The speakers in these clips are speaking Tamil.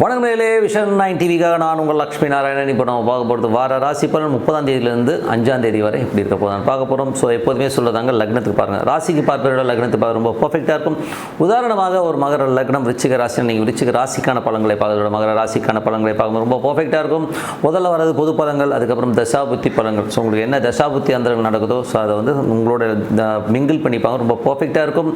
வணக்கம் நிலையிலே விஷன் நைன் டிவிக்காக நான் உங்கள் லக்ஷ்மி நாராயணன். இப்போ நம்ம பார்க்க போகிறது வார ராசி பலன் முப்பதாம் தேதியிலேருந்து அஞ்சாம் தேதி வரை எப்படி இருக்க போதான் பார்க்க போகிறோம் ஸோ எப்போதுமே சொல்லுறாங்க லக்னத்துக்கு பாருங்கள் ராசிக்கு பார்ப்பதோட லக்னத்துக்கு பார்க்க ரொம்ப பர்ஃபெக்டாக இருக்கும். உதாரணமாக ஒரு மகர லக்னம் விருச்சிக ராசி நீங்கள் விருச்சிக ராசிக்கான பழங்களை பார்க்கறதோட மகர ராசிக்கான பழங்களை பார்க்கும்போது ரொம்ப பர்ஃபெக்டாக இருக்கும். முதல்ல வரது பொது பழங்கள் அதுக்கப்புறம் தசாபுத்தி பழங்கள். ஸோ உங்களுக்கு என்ன தசாபுத்தி அந்தரங்கள் நடக்குதோ ஸோ அதை வந்து உங்களோட மிங்கிள் பண்ணிப்பாங்க ரொம்ப பர்ஃபெக்டாக இருக்கும்.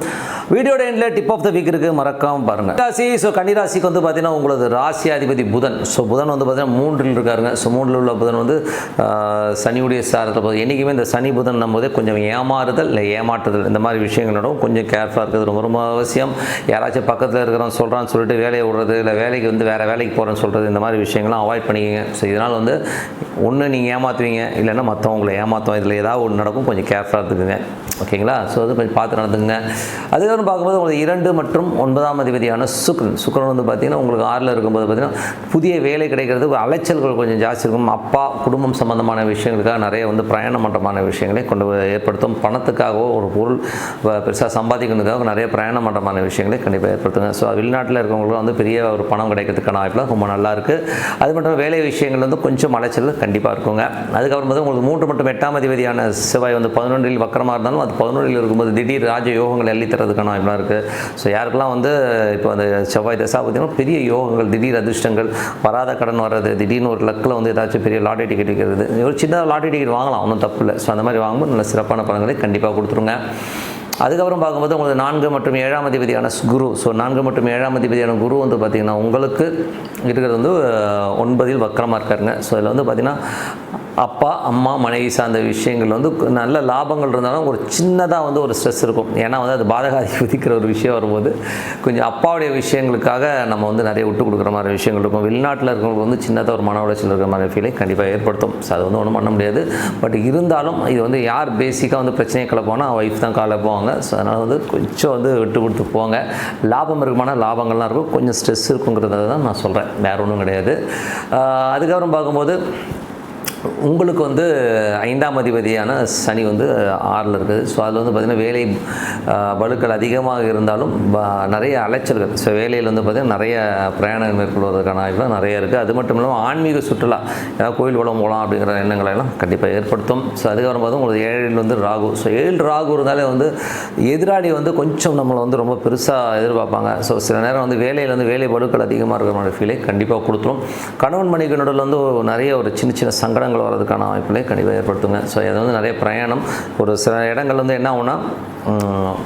வீடியோட எண்டில் டிப் ஆஃப் த வீக் இருக்குது மறக்காமல் பாருங்கள் ராசி ஸோ கன்னிராசிக்கு வந்து பார்த்தீங்கன்னா உங்களது ராசியாதிபதி புதன். ஸோ புதன் வந்து பார்த்தீங்கன்னா மூன்றில் இருக்காருங்க. ஸோ மூன்றில் உள்ள புதன் வந்து சனியுடைய சாரத்தில் போது என்றைக்குமே இந்த சனி புதன் நம்போதே கொஞ்சம் ஏமாறுதல் இல்லை ஏமாற்றுதல். இந்த மாதிரி விஷயங்களோட கொஞ்சம் கேர்ஃபுல்லாக இருக்கிறது ரொம்ப ரொம்ப அவசியம். யாராச்சும் பக்கத்தில் இருக்கிறவன் சொல்கிறான்னு சொல்லிட்டு வேலையை விடுறது இல்லை வேலைக்கு வந்து வேறு வேலைக்கு போகிறேன்னு சொல்கிறது இந்த மாதிரி விஷயங்கள்லாம் அவாய்ட் பண்ணிக்கங்க. ஸோ இதனால் வந்து ஒன்று நீங்கள் ஏமாற்றுவீங்க இல்லைன்னா மற்றவங்களை ஏமாற்றுவோம் இதில் ஏதாவது ஒன்று நடக்கும். கொஞ்சம் கேர்ஃபுல்லாக இருக்குங்க ஓகேங்களா? ஸோ அது கொஞ்சம் பார்த்து நடந்துங்க அதுக்கப்புறம் பார்க்கும்போது உங்களுக்கு இரண்டு மற்றும் ஒன்பதாம் அதிபதியான சுக்ரன். சுக்ரன் வந்து பார்த்தீங்கன்னா உங்களுக்கு ஆறில் இருக்கும்போது பார்த்தீங்கன்னா புதிய வேலை கிடைக்கிறது அலைச்சல்கள் கொஞ்சம் ஜாஸ்தி இருக்கும். அப்பா குடும்பம் சம்மந்தமான விஷயங்களுக்காக நிறைய வந்து பிரயாணம் மன்றமான விஷயங்களை கொண்டு ஏற்படுத்தும். பணத்துக்காகவோ ஒரு பொருள் பெருசாக சம்பாதிக்கிறதுக்காக நிறைய பிரயாண பண்ணுறமான விஷயங்களை கண்டிப்பாக ஏற்படுத்துங்க. ஸோ வெளிநாட்டில் இருக்கவங்களுக்கும் வந்து பெரிய ஒரு பணம் கிடைக்கிறதுக்கான வாய்ப்புலாம் ரொம்ப நல்லாயிருக்கு அது மட்டும் வேலை விஷயங்கள் வந்து கொஞ்சம் அலைச்சல் கண்டிப்பாக இருக்குங்க. அதுக்கப்புறம் வந்து உங்களுக்கு மூன்று மட்டும் எட்டாம் அதிபதியான செவ்வாய் வந்து பதினொன்றில் வக்கரமாக இருந்தாலும் அது பதினொன்றில் இருக்கும்போது திடீர் ராஜ யோகங்கள் எள்ளி தரதுக்கான வாய்ப்புலாம் இருக்குது ஸோ யாருக்கெல்லாம் வந்து இப்போ அந்த செவ்வாய் தசா பார்த்தீங்கன்னா பெரிய யோகங்கள் திடீர் அதிர்ஷ்டங்கள் வராத கடன் வர்றது திடீர்னு ஒரு லக்கில் வந்து ஏதாச்சும் பெரிய லாட்டரி டிக்கெட் விற்கிறது ஒரு சின்ன லாட்டரி டிக்கெட் வாங்கலாம் ஒன்றும் தப்பு இல்லை. ஸோ அந்த மாதிரி வாங்கும்போது நல்ல சிறப்பான பலன்களை கண்டிப்பாக கொடுத்துருங்க. அதுக்கப்புறம் பார்க்கும்போது உங்களுக்கு நான்கு மற்றும் ஏழாம் அதிபதியான குரு. ஸோ நான்கு மற்றும் ஏழாம் அதிபதியான குரு வந்து பார்த்திங்கன்னா உங்களுக்கு இருக்கிறது வந்து ஒன்பதில் வக்கரமாக இருக்காருங்க. ஸோ இதில் வந்து பார்த்திங்கன்னா அப்பா அம்மா மனைவி சார்ந்த விஷயங்கள் வந்து நல்ல லாபங்கள் இருந்தாலும் ஒரு சின்னதாக வந்து ஒரு ஸ்ட்ரெஸ் இருக்கும். ஏன்னா வந்து அது பாதகாதி விதிக்கிற ஒரு விஷயம் வரும்போது கொஞ்சம் அப்பாவுடைய விஷயங்களுக்காக நம்ம வந்து நிறைய விட்டு கொடுக்குற மாதிரி விஷயங்கள் இருக்கும். வெளிநாட்டில் இருக்கிறவங்களுக்கு வந்து சின்னதாக ஒரு மன உளைச்சல் இருக்கிற மாதிரி ஃபீலை கண்டிப்பாக ஏற்படுத்தும். ஸோ அது வந்து ஒன்றும் பண்ண முடியாது. பட் இருந்தாலும் இது வந்து யார் பேசிக்காக வந்து பிரச்சனையை கிளப்போனா ஒய்ஃப் தான் காலை போவாங்க ஸோ அதனால் வந்து கொஞ்சம் வந்து விட்டு கொடுத்து போங்க. லாபம் இருக்குமான லாபங்கள்லாம் இருக்கும். கொஞ்சம் ஸ்ட்ரெஸ் இருக்குங்கிறத தான் நான் சொல்கிறேன் வேறு ஒன்றும் கிடையாது. அதுக்கப்புறம் பார்க்கும்போது உங்களுக்கு வந்து ஐந்தாம் அதிபதியான சனி வந்து ஆறில் இருக்குது. ஸோ அதில் வந்து பார்த்திங்கன்னா வேலை வலுக்கள் அதிகமாக இருந்தாலும் நிறைய அலைச்சல்கள். ஸோ வேலையில் வந்து பார்த்திங்கன்னா நிறைய பிரயாணம் மேற்கொள்வதற்கான வாய்ப்புலாம் நிறைய இருக்குது. அது மட்டும் இல்லாமல் ஆன்மீக சுற்றுலா ஏதாவது கோயில் குளம் போகலாம் அப்படிங்கிற எண்ணங்களை எல்லாம் கண்டிப்பாக ஏற்படுத்தும். ஸோ அதுக்கப்புறம் பார்த்தா உங்களுக்கு ஏழில் வந்து ராகு. ஸோ ஏழு ராகு இருந்தாலே வந்து எதிராளி வந்து கொஞ்சம் நம்மளை வந்து ரொம்ப பெருசாக எதிர்பார்ப்பாங்க. ஸோ சில நேரம் வந்து வேலையில் வந்து வேலை வலுக்கள் அதிகமாக இருக்கிற மாதிரி ஃபீலை கண்டிப்பாக கொடுத்துரும். கணவன் மனைவி நடுவில் வந்து நிறைய ஒரு சின்ன சின்ன சங்கடங்கள் போகிறதுக்கான வாய்ப்புகளை கண்டிப்பாக ஏற்படுத்துங்க. ஸோ இது வந்து நிறைய பிரயாணம். ஒரு சில இடங்கள் வந்து என்ன ஆகும்னா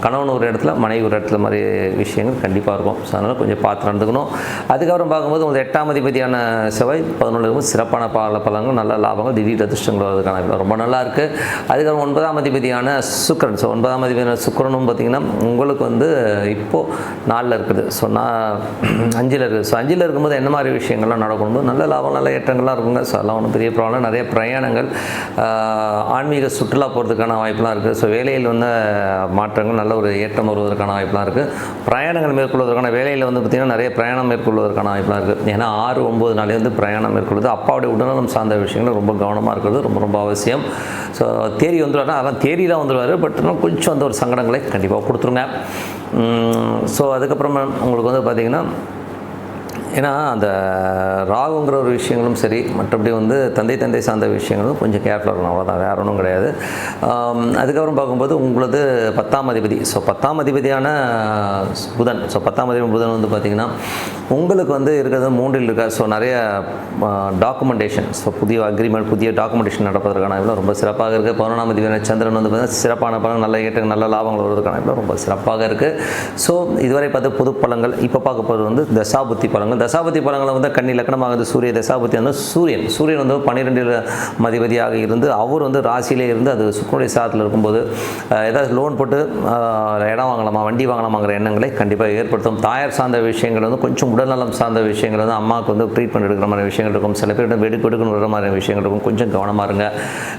கணவன் ஒரு இடத்துல மனைவி ஒரு இடத்துல மாதிரி விஷயங்கள் கண்டிப்பாக இருக்கும். ஸோ அதனால் கொஞ்சம் பார்த்து நடந்துக்கணும். அதுக்கப்புறம் பார்க்கும்போது உங்களுக்கு எட்டாம் அதிபதியான செவ்வாய் பதினொன்று இருக்கும் சிறப்பான பால பலன்கள் நல்ல லாபங்கள் திடீர் அதிர்ஷ்டங்கள் வரதுக்கான ரொம்ப நல்லா இருக்குது அதுக்கப்புறம் ஒன்பதாம் அதிபதியான சுக்கிரன். ஸோ ஒன்பதாம் அதிபதியான சுக்கரனும் பார்த்திங்கன்னா உங்களுக்கு வந்து இப்போது நாலில் இருக்குது. ஸோ நான் அஞ்சில் இருக்குது ஸோ அஞ்சில் இருக்கும்போது என்ன மாதிரி விஷயங்கள்லாம் நடக்கும்போது நல்ல லாபம் நல்ல ஏற்றங்கள்லாம் இருக்குங்க. ஸோ அதெல்லாம் ஒன்றும் பெரிய ப்ராப்ளம் நிறைய பிரயாணங்கள் ஆன்மீக சுற்றுலா போகிறதுக்கான வாய்ப்புலாம் இருக்குது ஸோ வேலையில் வந்து மாற்றங்கள் நல்ல ஒரு ஏற்றம் வருவதற்கான வாய்ப்புலாம் இருக்குது பிரயாணங்கள் மேற்கொள்வதற்கான வேலையில் வந்து பார்த்திங்கன்னா நிறைய பிரயாணம் மேற்கொள்வதற்கான வாய்ப்புலாம் இருக்குது ஏன்னா ஆறு ஒம்பது நாளே வந்து பிரயாணம் மேற்கொள்வது அப்பாவுடைய உடல்நலம் சார்ந்த விஷயங்கள் ரொம்ப கவனமாக இருக்கிறது ரொம்ப ரொம்ப அவசியம். ஸோ தேரி வந்துடுவார்னா அதெல்லாம் தேரிலாம் வந்துடுவார் பட் இன்னும் கொஞ்சம் அந்த ஒரு சங்கடங்களை கண்டிப்பாக கொடுத்துருங்க. ஸோ அதுக்கப்புறமா உங்களுக்கு வந்து பார்த்திங்கன்னா ஏன்னா அந்த ராகுங்கிற ஒரு விஷயங்களும் சரி மற்றபடி வந்து தந்தை தந்தை சார்ந்த விஷயங்களும் கொஞ்சம் கேர்ஃபுல்லாக இருக்கணும். அவ்வளோதான் வேற ஒன்றும் கிடையாது. அதுக்கப்புறம் பார்க்கும்போது உங்களது பத்தாம் அதிபதி. ஸோ பத்தாம் அதிபதியான புதன். ஸோ பத்தாம் அதிபதி புதன் வந்து பார்த்திங்கன்னா உங்களுக்கு வந்து இருக்கிறது மூன்றில் இருக்கா ஸோ நிறைய டாக்குமெண்டேஷன் ஸோ புதிய அக்ரிமெண்ட் புதிய டாக்குமெண்டேஷன் நடப்பதற்கான இவ்வளோ ரொம்ப சிறப்பாக இருக்குது பதினொன்றாம் அதிபதியான சந்திரன் வந்து பார்த்தீங்கன்னா சிறப்பான பலன் நல்ல ஏற்ற நல்ல லாபங்கள் வருவதற்கான இவ்வளோ ரொம்ப சிறப்பாக இருக்குது ஸோ இதுவரை பார்த்து புது பழங்கள் இப்போ பார்க்க போகிறது வந்து தசாபுத்தி பழங்கள் தசாபதி பலங்களை வந்து கன்னி லக்னமாகுது சூரிய தசாபதி வந்து சூரியன். சூரியன் வந்து பன்னிரெண்டில் மதிபதியாக இருந்து அவர் வந்து ராசியிலே இருந்து அது சுக்கரனுடைய சாதத்தில் இருக்கும்போது ஏதாவது லோன் போட்டு இடம் வாங்கலாமா வண்டி வாங்கலாமாங்கிற எண்ணங்களை கண்டிப்பாக ஏற்படுத்தும். தாயார் சார்ந்த விஷயங்கள் வந்து கொஞ்சம் உடல்நலம் சார்ந்த விஷயங்கள் வந்து அம்மாவுக்கு வந்து ட்ரீட்மெண்ட் எடுக்கிற மாதிரி விஷயங்கள் இருக்கும். சில பேரிடம் வெடுக்கு வெடுக்குன்னு வர மாதிரி விஷயங்கள் இருக்கும். கொஞ்சம் கவனமாக இருங்க.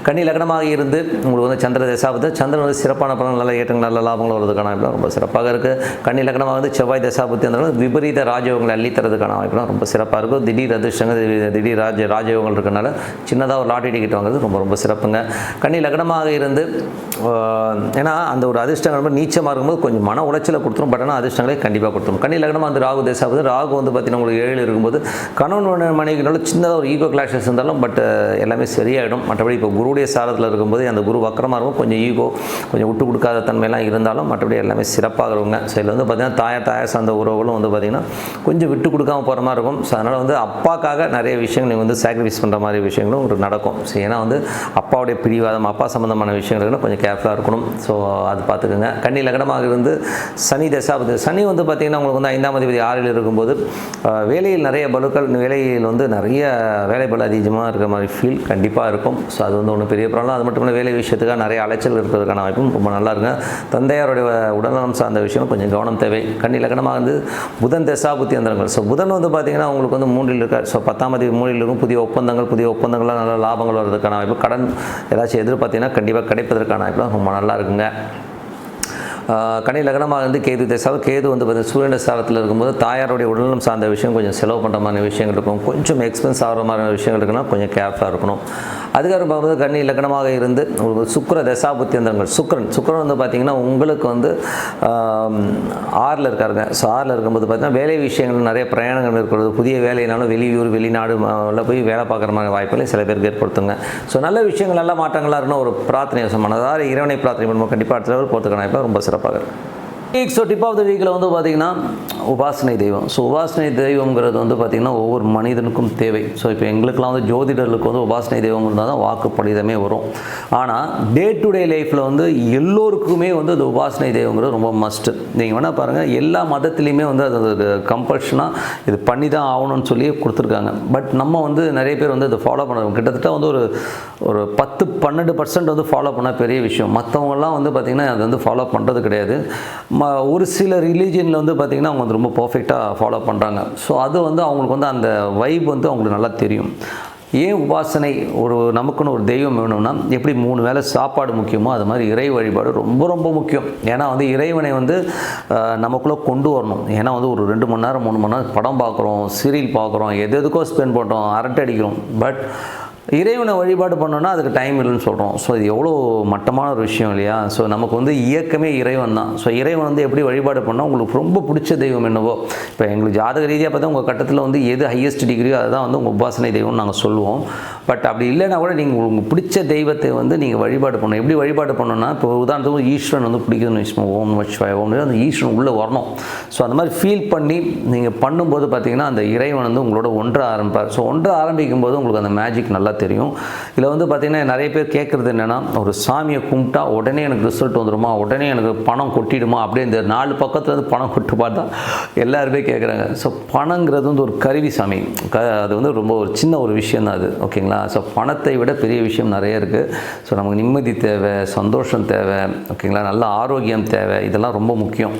கன்னி லக்னமாக இருந்து உங்களுக்கு வந்து சந்திர தசாபதி சந்திரன் வந்து சிறப்பான பலன் நல்ல ஏற்றங்கள் நல்ல லாபங்கள் வருவதற்கான ரொம்ப சிறப்பாக இருக்குது கன்னி லக்னமாக வந்து செவ்வாய் தசாபதி அந்த விபரீத ராஜயோகங்களை அள்ளித்தரதுக்கான தரதுக்கான வாய்ப்புலாம் ரொம்ப சிறப்பாக இருக்கும். திடீர் அதிர்ஷ்டங்க திடீர் ராஜ ராஜயோகங்கள் இருக்கனால சின்னதாக ஒரு லாட்டரி டிக்கெட் வாங்குறது ரொம்ப ரொம்ப சிறப்புங்க. கன்னி லக்னமாக இருந்து ஏன்னா அந்த ஒரு அதிர்ஷ்டங்கள் ரொம்ப நீச்சமாக இருக்கும்போது கொஞ்சம் மன உளைச்சலை கொடுத்துரும். பட் ஆனால் அதிர்ஷ்டங்களே கண்டிப்பாக கொடுத்துரும். கண்ணி லக்னமாக வந்து ராகு தேசாவது ராகு வந்து பார்த்தீங்கன்னா உங்களுக்கு ஏழு இருக்கும்போது கணவன் மனைவிகளோட சின்னதாக ஒரு ஈகோ கிளாஷஸ் இருந்தாலும் பட் எல்லாமே சரியாயிடும். மற்றபடி இப்போ குருடைய சாரத்தில் இருக்கும்போது அந்த குரு வக்கரமாக இருக்கும். கொஞ்சம் ஈகோ கொஞ்சம் விட்டு கொடுக்காத தன்மையெல்லாம் இருந்தாலும் மற்றபடி எல்லாமே சிறப்பாக இருக்குங்க. ஸோ இதில் வந்து பார்த்தீங்கன்னா தாயார் தாயார் சார்ந்த உறவுகளும் வந்து பார்த்தீங்கன்னா கொஞ்சம் விட்டு கொடுக்காம போகிற மாதிரி இருக்கும். ஸோ அதனால் வந்து அப்பாக்காக நிறைய விஷயங்கள் நீங்கள் வந்து சாக்ரிஃபைஸ் பண்ணுற மாதிரி விஷயங்களும் உங்களுக்கு நடக்கும். ஸோ ஏன்னா வந்து அப்பாவுடைய பிடிவாதம் அப்பா சம்மந்தமான விஷயங்களுக்கு கொஞ்சம் கேர்ஃபுல்லாக இருக்கணும். ஸோ அது பார்த்துக்குங்க. கன்னி லக்னமாக இருந்து சனி தசாபதி. சனி வந்து பார்த்திங்கன்னா உங்களுக்கு வந்து ஐந்தாம் அதிபதி ஆறில் இருக்கும்போது வேலையில் நிறைய பலுக்கள் வேலையில் வந்து நிறைய வேலை பலு அதிகமாக இருக்கிற மாதிரி ஃபீல் கண்டிப்பாக இருக்கும். ஸோ அது வந்து ஒன்றும் பெரிய ப்ராப்ளம் அது மட்டும் இல்லை வேலை விஷயத்துக்காக நிறைய அலைச்சல் இருக்கிறதுக்கான வாய்ப்பும் ரொம்ப நல்லா இருக்குங்க. தந்தையாருடைய உடல்நலம் சார்ந்த விஷயம் கொஞ்சம் கவனம் தேவை. கன்னி லக்னமாக வந்து புதன் தசாபுத்தி அந்தரங்கள் ஸோ புதன் வந்து பார்த்தீங்கன்னா உங்களுக்கு வந்து மூன்றில் இருக்கார் ஸோ பத்தாம் தேதி மூன்றில் இருக்கும். புதிய ஒப்பந்தங்கள் புதிய ஒப்பந்தங்கள்லாம் நல்ல லாபங்கள் வர்றதுக்கான வாய்ப்பு. கடன் ஏதாச்சும் எதிர்பார்த்தீங்கன்னா கண்டிப்பாக கிடைப்பதற்கான வாய்ப்புலாம் ரொம்ப நல்லா இருக்குங்க. கனி லக்னமாக இருந்து கேது தேசாவது கேது வந்து பார்த்தீங்கன்னா சூரியன் சாரத்தில் இருக்கும்போது தாயாருடைய உடல்நலம் சார்ந்த விஷயம் கொஞ்சம் செலவு பண்ணுற மாதிரி விஷயங்கள் இருக்கும். கொஞ்சம் எக்ஸ்பென்ஸ் ஆகிற மாதிரி விஷயங்கள் இருக்குன்னா கொஞ்சம் கேர்ஃபுல்லாக இருக்கணும். அதுக்கப்புறம் பார்க்கும்போது கன்னி லக்னமாக இருந்து சுக்கர சுக்கிர தசாபுத்தியந்திரங்கள் சுக்கரன். சுக்கரன் வந்து பார்த்தீங்கன்னா உங்களுக்கு வந்து ஆறில் இருக்காருங்க. ஸோ ஆறில் இருக்கும்போது பார்த்தீங்கன்னா வேலை விஷயங்கள் நிறைய பிரயாணங்கள் இருக்கிறது புதிய வேலையினாலும் வெளியூர் வெளிநாடு போய் வேலை பார்க்குற மாதிரி வாய்ப்புகளை சில பேருக்கு ஏற்படுத்துங்க. ஸோ நல்ல விஷயங்கள் நல்ல மாற்றங்களாக இருக்கணும் ஒரு பிரார்த்தனை மனதார இறைவனை பிரார்த்தனை பண்ணுவோம் கண்டிப்பாக அடுத்த லெவல் போகிறதுக்கான வாய்ப்பு ரொம்ப சிறப்பாக இருக்குது week so tip of the வீக்கில் வந்து பார்த்திங்கன்னா உபாசனை தெய்வம். ஸோ உபாசனை தெய்வங்கிறது வந்து பார்த்திங்கன்னா ஒவ்வொரு மனிதனுக்கும் தேவை. ஸோ இப்போ எங்களுக்கெல்லாம் வந்து ஜோதிடர்களுக்கு வந்து உபாசனை தெய்வம் இருந்தால் தான் வாக்கு பலிதமே வரும். ஆனால் டே டு டே லைஃப்பில் வந்து எல்லோருக்குமே வந்து அது உபாசனை தெய்வங்கிறது ரொம்ப மஸ்ட்டு நீங்கள் வேணால் பாருங்கள் எல்லா மதத்துலேயுமே வந்து அது கம்பல்ஷனாக இது பண்ணி தான் ஆகணும்னு சொல்லி கொடுத்துருக்காங்க. பட் நம்ம வந்து நிறைய பேர் வந்து அதை ஃபாலோ பண்ணுறோம் கிட்டத்தட்ட வந்து ஒரு ஒரு பத்து பன்னெண்டு பர்சன்ட் வந்து ஃபாலோ பண்ண பெரிய விஷயம். மற்றவங்கலாம் வந்து பார்த்திங்கன்னா அது வந்து ஃபாலோ பண்ணுறது கிடையாது. ஒரு சில ரிலீஜியனில் வந்து பார்த்திங்கன்னா அவங்க வந்து ரொம்ப பர்ஃபெக்டாக ஃபாலோ பண்ணுறாங்க ஸோ அது வந்து அவங்களுக்கு வந்து அந்த வைப் வந்து அவங்களுக்கு நல்லா தெரியும். ஏன் உபாசனை ஒரு நமக்குன்னு ஒரு தெய்வம் வேணும்னா எப்படி மூணு வேளை சாப்பாடு முக்கியமோ அது மாதிரி இறை வழிபாடு ரொம்ப ரொம்ப முக்கியம். ஏன்னா வந்து இறைவனை வந்து நமக்குள்ளே கொண்டு வரணும். ஏன்னா வந்து ஒரு ரெண்டு மணி நேரம் மூணு மணி நேரம் படம் பார்க்குறோம் சீரியல் பார்க்குறோம் எது எதுக்கோ ஸ்பெண்ட் பண்ணுறோம் அரட்டை அடிக்கிறோம். பட் இறைவனை வழிபாடு பண்ணோன்னா அதுக்கு டைம் இல்லைன்னு சொல்கிறோம் ஸோ இது எவ்வளோ மட்டமான ஒரு விஷயம் இல்லையா? ஸோ நமக்கு வந்து இயக்கமே இறைவன் தான். ஸோ இறைவன் வந்து எப்படி வழிபாடு பண்ணால் உங்களுக்கு ரொம்ப பிடிச்ச தெய்வம் என்னவோ? இப்போ எங்களுக்கு ஜாதக ரீதியாக பார்த்தா உங்கள் கட்டத்தில் வந்து எது ஹையஸ்ட் டிகிரியோ அதுதான் வந்து உங்கள் உபாசனை தெய்வம்னு நாங்கள் சொல்லுவோம். பட் அப்படி இல்லைன்னா கூட நீங்கள் உங்களுக்கு பிடிச்ச தெய்வத்தை வந்து நீங்கள் வழிபாடு பண்ணணும். எப்படி வழிபாடு பண்ணணும்னா இப்போ உதாரணத்துக்கு ஈஸ்வரன் வந்து பிடிக்குதுன்னு வச்சுக்கோங்க. ஓம் வச்சுவாய் ஓம் அந்த ஈஸ்வரன் உள்ளே வரணும். ஸோ அந்த மாதிரி ஃபீல் பண்ணி நீங்கள் பண்ணும்போது பார்த்தீங்கன்னா அந்த இறைவன் வந்து உங்களோட ஒன்ற ஆரம்பிப்பார். ஸோ ஒன்றை ஆரம்பிக்கும் போது உங்களுக்கு அந்த மேஜிக் நல்லா தெரியும். இதில் வந்து பார்த்தீங்கன்னா நிறைய பேர் கேட்குறது என்னென்னா ஒரு சாமியை கும்பிட்டா உடனே எனக்கு ரிசல்ட் வந்துடுமா உடனே எனக்கு பணம் கொட்டிடுமா? அப்படியே இந்த நாலு பக்கத்துல வந்து பணம் கொட்டு பார்த்தா எல்லாருமே கேட்குறாங்க ஸோ பணங்கிறது வந்து ஒரு கருவி சாமி. க அது வந்து ரொம்ப ஒரு சின்ன ஒரு விஷயம் தான் அது. ஓகேங்களா? ஸோ பணத்தை விட பெரிய விஷயம் நிறைய இருக்குது ஸோ நமக்கு நிம்மதி தேவை சந்தோஷம் தேவை ஓகேங்களா? நல்ல ஆரோக்கியம் தேவை. இதெல்லாம் ரொம்ப முக்கியம்.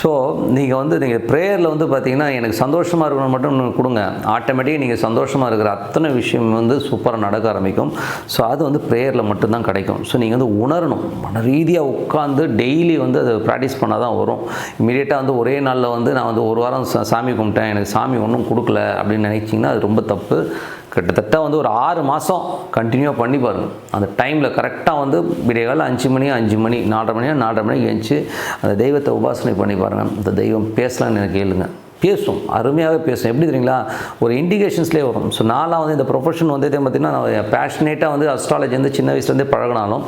ஸோ நீங்கள் வந்து நீங்கள் ப்ரேயரில் வந்து பார்த்தீங்கன்னா எனக்கு சந்தோஷமாக இருக்கணும் மட்டும் கொடுங்க. ஆட்டோமேட்டிக்காக நீங்கள் சந்தோஷமாக இருக்கிற அத்தனை விஷயம் வந்து சூப்பராக நடக்க ஆரம்பிக்கும். ஸோ அது வந்து ப்ரேயரில் மட்டும்தான் கிடைக்கும். ஸோ நீங்கள் வந்து உணரணும். மன ரீதியாக உட்காந்து டெய்லி வந்து அதை ப்ராக்டிஸ் பண்ணால் தான் வரும். இமீடியட்டாக வந்து ஒரே நாளில் வந்து நான் வந்து ஒரு வாரம் சா- சாமி கும்பிட்டேன். எனக்கு சாமி ஒன்றும் கொடுக்கல அப்படின்னு நினைச்சிங்கன்னா அது ரொம்ப தப்பு. கிட்டத்தட்ட வந்து ஒரு ஆறு மாதம் கண்டினியூவாக பண்ணி பாருங்கள் அந்த டைமில் கரெக்டாக வந்து விடியகாலம் அஞ்சு மணி அஞ்சு மணி நாலரை மணியா நாலரை மணிக்கு எழுந்துச்சு அந்த தெய்வத்தை உபாசனை பண்ணி பாருங்கள் அந்த தெய்வம் பேசலாம்னு எனக்கு கேளுங்கள் பேசும் அருமையாகவே பேசும். எப்படி தெரியுங்களா? ஒரு இண்டிகேஷன்ஸ்லேயே வரும். ஸோ நான்லாம் வந்து இந்த ப்ரொஃபஷன் வந்து பார்த்தீங்கன்னா நான் பேஷனேட்டாக வந்து அஸ்ட்ராலஜி வந்து சின்ன வயசுலேருந்தே பழகினாலும்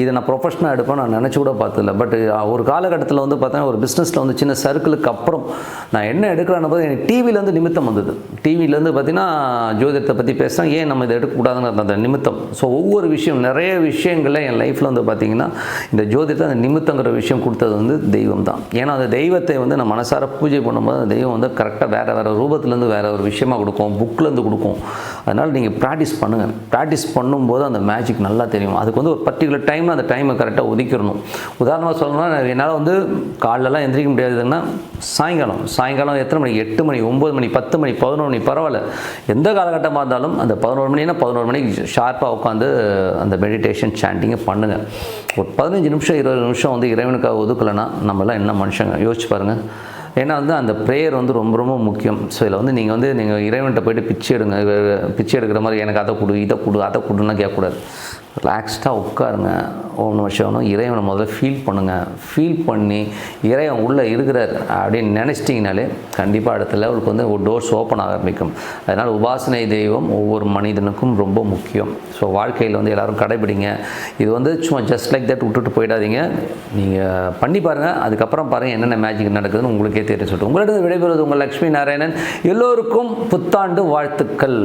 இதை நான் ப்ரொஃபஷனாக எடுப்பேன் நான் நினச்சி கூட பார்த்ததில்ல. பட் ஒரு காலகட்டத்தில் வந்து பார்த்தீங்கன்னா ஒரு பிஸ்னஸில் வந்து சின்ன சர்க்கிளுக்கு அப்புறம் நான் என்ன எடுக்கிறேன்னு போது எனக்கு டிவிலேருந்து நிமித்தம் வந்தது. டிவிலேருந்து பார்த்தீங்கன்னா ஜோதிடத்தை பற்றி பேசுகிறேன் ஏன் நம்ம இதை எடுக்கக்கூடாதுன்னு அந்த நிமித்தம். ஸோ ஒவ்வொரு விஷயம் நிறைய விஷயங்களில் என் லைஃப்பில் வந்து பார்த்தீங்கன்னா இந்த ஜோதிடத்தை அந்த நிமித்தங்கிற விஷயம் கொடுத்தது வந்து தெய்வம் தான் ஏன்னா அந்த தெய்வத்தை வந்து நான் மனசார பூஜை பண்ணும்போது அந்த தெய்வம் வந்து கரெக்டாக வேறு வேறு ரூபத்துலேருந்து வேறு ஒரு விஷயமா கொடுக்கும் புக்லேருந்து கொடுக்கும். அதனால் நீங்கள் ப்ராக்டிஸ் பண்ணுங்கள் ப்ராக்டிஸ் பண்ணும்போது அந்த மேஜிக் நல்லா தெரியும். அதுக்கு வந்து ஒரு பர்டிகுலர் டைம் அந்த டைமை கரெக்டாக ஒதுக்கிடணும். உதாரணமாக சொல்லணும்னா என்னால் வந்து காலைலலாம் எந்திரிக்க முடியாதுன்னா சாயங்காலம். சாயங்காலம் எத்தனை மணி? எட்டு மணி ஒம்பது மணி பத்து மணி பதினொரு மணி பரவாயில்ல. எந்த காலகட்டமாக இருந்தாலும் அந்த பதினோரு மணினா பதினோரு மணிக்கு ஷார்ப்பாக உட்காந்து அந்த மெடிடேஷன் சாண்டிங்கை பண்ணுங்கள் ஒரு பதினஞ்சு நிமிஷம் இருபது நிமிஷம் வந்து இறைவனுக்காக ஒதுக்கலைன்னா நம்மளாம் என்ன மனுஷங்க? யோசிச்சு பாருங்கள் ஏன்னா வந்து அந்த ப்ரேயர் வந்து ரொம்ப ரொம்ப முக்கியம். ஸோ இதில் வந்து நீங்கள் வந்து நீங்கள் இறைவன்கிட்ட போயிட்டு பிச்சை எடுங்க. பிச்சை எடுக்கிற மாதிரி எனக்கு அதை கொடு இதை கொடு அதை கொடுன்னா கேட்கக்கூடாது. ரிலாக்ஸ்டாக உட்காருங்க. ஒன்று வருஷம் இறைவனை முதல்ல ஃபீல் பண்ணுங்கள் ஃபீல் பண்ணி இறைவன் உள்ளே இருக்கிறார் அப்படின்னு நினச்சிட்டிங்கனாலே கண்டிப்பாக அடுத்த லெவலுக்கு வந்து ஒரு டோர்ஸ் ஓப்பன் ஆக ஆரம்பிக்கும். அதனால் உபாசனை தெய்வம் ஒவ்வொரு மனிதனுக்கும் ரொம்ப முக்கியம். ஸோ வாழ்க்கையில் வந்து எல்லோரும் கடைபிடிங்க. இது வந்து சும்மா ஜஸ்ட் லைக் தட் விட்டுட்டு போயிடாதீங்க. நீங்கள் பண்ணி பாருங்கள் அதுக்கப்புறம் பாருங்கள் என்னென்ன மேஜிக் நடக்குதுன்னு உங்களுக்கே தெரியும் சொல்லிட்டு உங்களிடம் விடைபெறுவது உங்கள் லக்ஷ்மி நாராயணன். எல்லோருக்கும் புத்தாண்டு வாழ்த்துக்கள்.